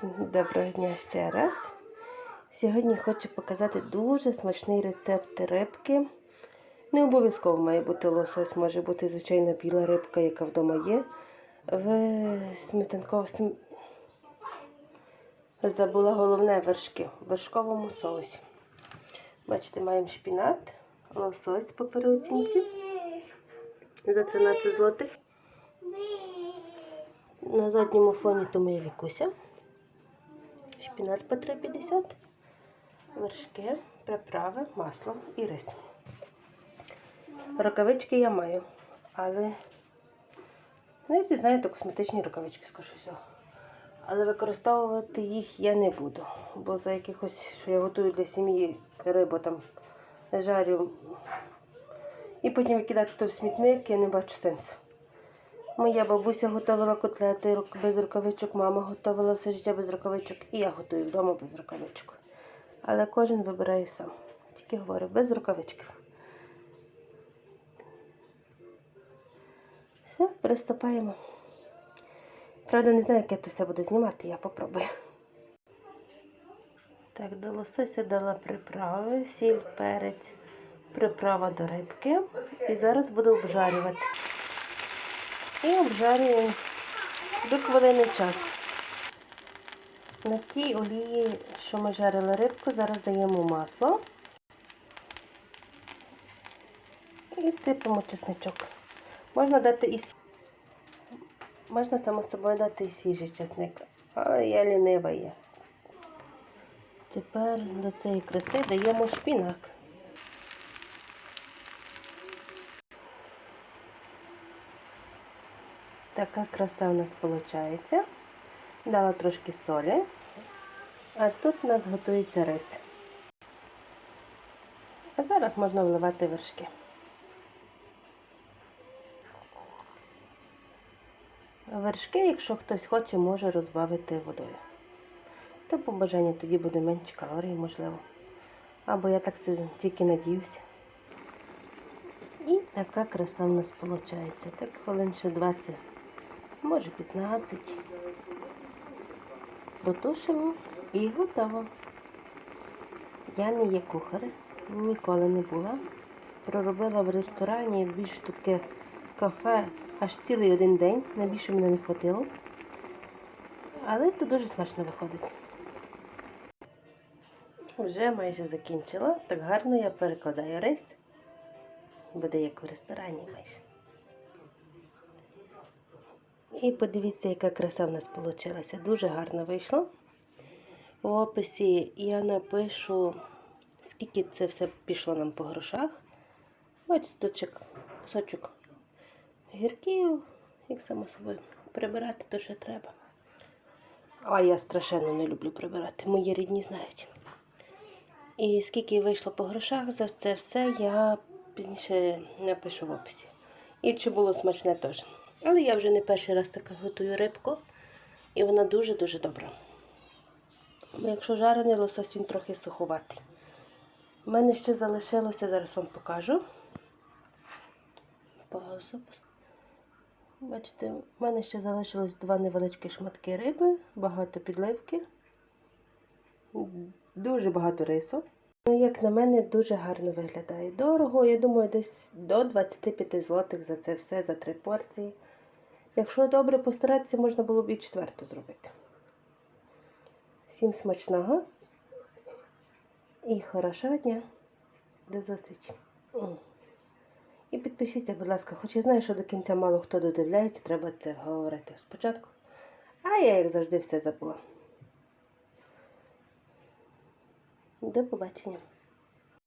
Доброго дня ще раз. Сьогодні хочу показати дуже смачний рецепт рибки. Не обов'язково має бути лосось, може бути звичайна біла рибка, яка вдома є. В сметанковому забула головне вершки в вершковому соусі. Бачите, маємо шпінат, лосось по переоцінці за 13 злотих. На задньому фоні то моя вікуся. Шпінат по 3,50, вершки, приправи, масло і рис. Рукавички я маю, але не знаю, то косметичні рукавички, скажу все. Але використовувати їх я не буду, бо за якихось, що я готую для сім'ї рибу там жарю і потім викидати то в смітник, я не бачу сенсу. Моя бабуся готувала котлети без рукавичок, мама готувала все життя без рукавичок, і я готую вдома без рукавичок. Але кожен вибирає сам. Тільки говорю, без рукавичків. Все, приступаємо. Правда, не знаю, як я то все буду знімати, я попробую. Так, до лосося дала приправи, сіль, перець, приправа до рибки. І зараз буду обжарювати. І обжарюємо до хвилини часу. На тій олії, що ми жарили рибку, зараз даємо масло і сипемо чесничок. Можна дати і можна само собою дати і свіжий чесник, але я лінива є. Тепер до цієї краси даємо шпінак. Така краса у нас виходить. Дала трошки солі, а тут у нас готується рис. А зараз можна вливати вершки. Вершки, якщо хтось хоче, може розбавити водою. То по бажанню тоді буде менше калорій, можливо. Або я так тільки надіюся. І така краса в нас виходить. Так хвилин ще 20 може 15. Протушимо і готово. Я не є кухар, ніколи не була. Проробила в ресторані більш таке кафе аж цілий один день, найбільше мене не хватило. Але це дуже смачно виходить. Вже майже закінчила. Так гарно я перекладаю рис. Буде як в ресторані майже. І подивіться, яка краса в нас вийшла. Дуже гарно вийшло. В описі я напишу, скільки це все пішло нам по грошах. Бачите, тут кусочок гірків, як само собою, прибирати то, що треба. А я страшенно не люблю прибирати, мої рідні знають. І скільки вийшло по грошах, за це все я пізніше напишу в описі. І чи було смачне теж. Але я вже не перший раз так готую рибку, і вона дуже-дуже добра. Якщо жарений лосось, він трохи суховатий. У мене ще залишилося, зараз вам покажу. Паузу. Бачите, в мене ще залишилось два невеличкі шматки риби, багато підливки, дуже багато рису. Ну, як на мене, дуже гарно виглядає. Дорого, я думаю, десь до 25 злотих за це все, за три порції. Якщо добре постаратися, можна було б і четверту зробити. Всім смачного і хорошого дня. До зустрічі. І підпишіться, будь ласка, хоч я знаю, що до кінця мало хто додивляється, треба це говорити спочатку. А я, як завжди, все забула. До побачення.